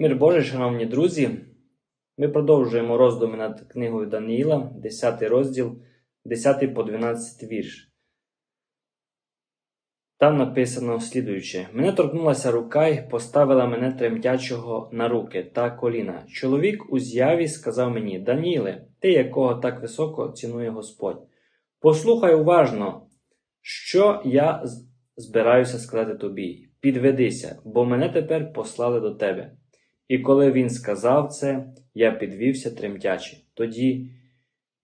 Мир Божий, шановні друзі, ми продовжуємо роздуми над книгою Даниїла, 10 розділ, 10 по 12 вірш. Там написано слідуюче: Мене торкнулася рука й поставила мене тремтячого на руки та коліна. Чоловік у з'яві сказав мені: Даніле, ти, якого так високо цінує Господь, послухай уважно, що я збираюся сказати тобі. Підведися, бо мене тепер послали до тебе. І коли він сказав це, я підвівся тремтячи. Тоді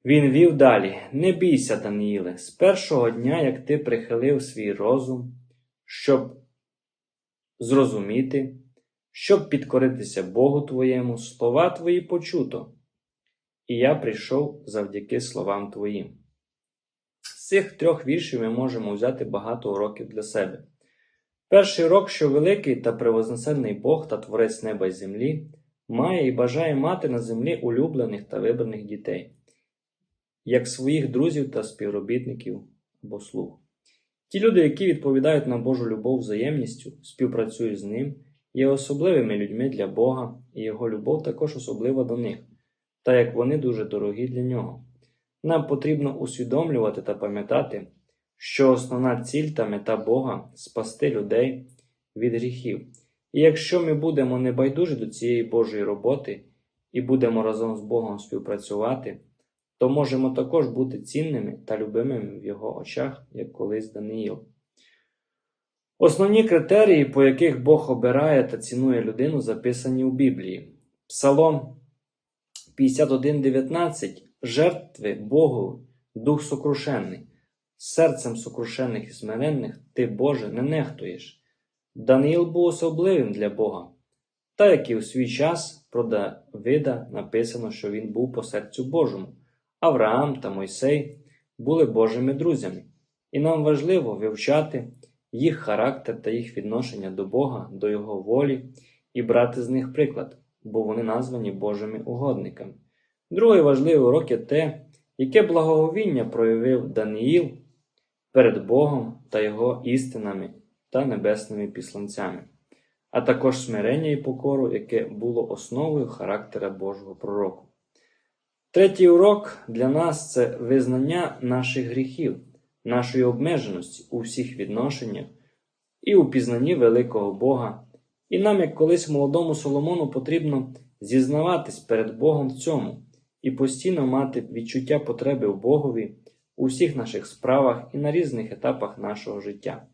він вів далі: Не бійся, Даніїле, з першого дня, як ти прихилив свій розум, щоб зрозуміти, щоб підкоритися Богу твоєму, слова твої почуто. І я прийшов завдяки словам твоїм. З цих трьох віршів ми можемо взяти багато уроків для себе. Перший урок, що великий та превознесений Бог та Творець неба й землі, має і бажає мати на землі улюблених та вибраних дітей, як своїх друзів та співробітників або слуг. Ті люди, які відповідають на Божу любов взаємністю, співпрацюють з ним, є особливими людьми для Бога, і його любов також особлива до них, та як вони дуже дорогі для нього. Нам потрібно усвідомлювати та пам'ятати, що основна ціль та мета Бога спасти людей від гріхів. І якщо ми будемо небайдужі до цієї Божої роботи і будемо разом з Богом співпрацювати, то можемо також бути цінними та любимими в його очах, як колись Даниїл. Основні критерії, по яких Бог обирає та цінує людину, записані у Біблії. Псалом 51.19 Жертви Богу, дух сокрушенний, серцем сокрушених і смиренних ти, Боже, не нехтуєш. Даниїл був особливим для Бога. Та як і у свій час про Давида написано, що він був по серцю Божому. Авраам та Мойсей були Божими друзями, і нам важливо вивчати їх характер та їх відношення до Бога, до Його волі і брати з них приклад, бо вони названі Божими угодниками. Другий важливий урок є те, яке благоговіння проявив Даниїл перед Богом та Його істинами та небесними післанцями, а також смирення і покору, яке було основою характера Божого пророку. Третій урок для нас це визнання наших гріхів, нашої обмеженості у всіх відношеннях і у пізнанні великого Бога. І нам, як колись молодому Соломону, потрібно зізнаватись перед Богом в цьому і постійно мати відчуття потреби в Богові у всіх наших справах і на різних етапах нашого життя.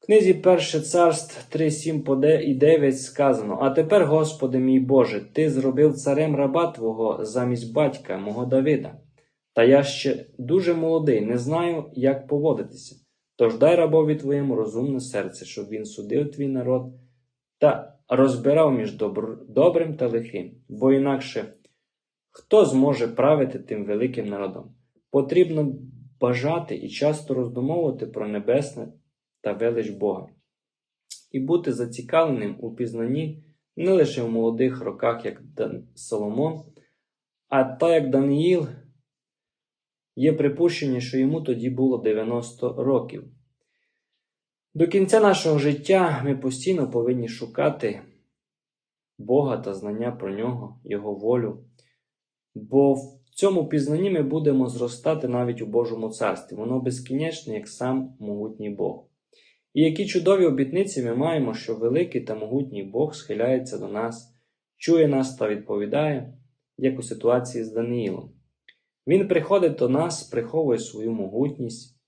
В книзі Перше царств 3, 7 і 9 сказано: А тепер, Господи мій Боже, Ти зробив царем раба Твого замість батька мого Давида. Та я ще дуже молодий, не знаю, як поводитися. Тож дай рабові твоєму розумне серце, щоб він судив твій народ та розбирав між добр... добрим та лихим, бо інакше хто зможе правити тим великим народом? Потрібно бажати і часто роздумовувати про небесне та велич Бога, і бути зацікавленим у пізнанні не лише в молодих роках, як Соломон, а та як Даниїл, є припущення, що йому тоді було 90 років. До кінця нашого життя ми постійно повинні шукати Бога та знання про нього, Його волю, бо цьому пізнанні ми будемо зростати навіть у Божому царстві. Воно безкінечне, як сам могутній Бог. І які чудові обітниці ми маємо, що великий та могутній Бог схиляється до нас, чує нас та відповідає, як у ситуації з Даниїлом. Він приходить до нас, приховує свою могутність,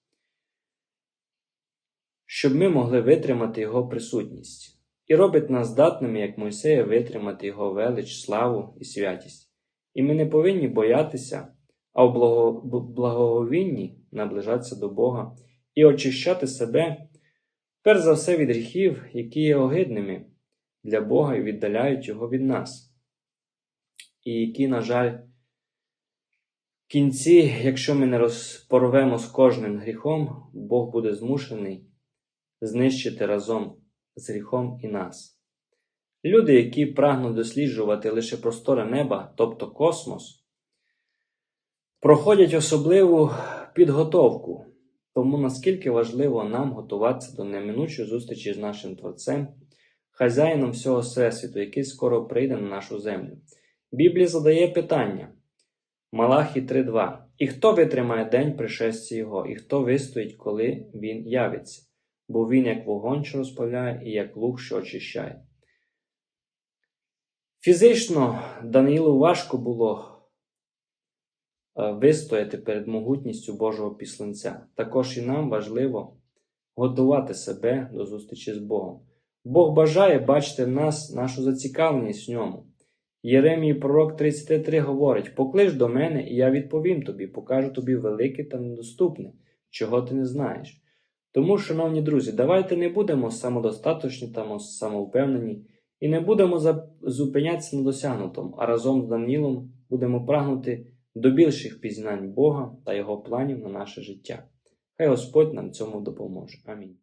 щоб ми могли витримати Його присутність, і робить нас здатними, як Мойсея, витримати Його велич, славу і святість. І ми не повинні боятися, а в благо- б- благоговінні наближатися до Бога і очищати себе, перш за все від гріхів, які є огидними для Бога і віддаляють Його від нас, і які, на жаль, в кінці, якщо ми не розпорвемо з кожним гріхом, Бог буде змушений знищити разом з гріхом і нас. Люди, які прагнуть досліджувати лише просторе неба, тобто космос, проходять особливу підготовку, тому наскільки важливо нам готуватися до неминучої зустрічі з нашим Творцем, хазяїном всього всесвіту, який скоро прийде на нашу землю. Біблія задає питання. Малахі 3.2. І хто витримає день пришестя Його, і хто вистоїть, коли він явиться? Бо він як вогонь, що розпаляє, і як лук, що очищає. Фізично Даниїлу важко було е, вистояти перед могутністю Божого післанця. Також і нам важливо готувати себе до зустрічі з Богом. Бог бажає бачити в нас нашу зацікавленість в ньому. Єремії пророк 33 говорить: Поклич до мене, і я відповім тобі, покажу тобі велике та недоступне, чого ти не знаєш. Тому, шановні друзі, давайте не будемо самодостаточні та самовпевнені і не будемо зупинятися на досягнутому, а разом з Данілом будемо прагнути до більших пізнань Бога та Його планів на наше життя. Хай Господь нам цьому допоможе. Амінь.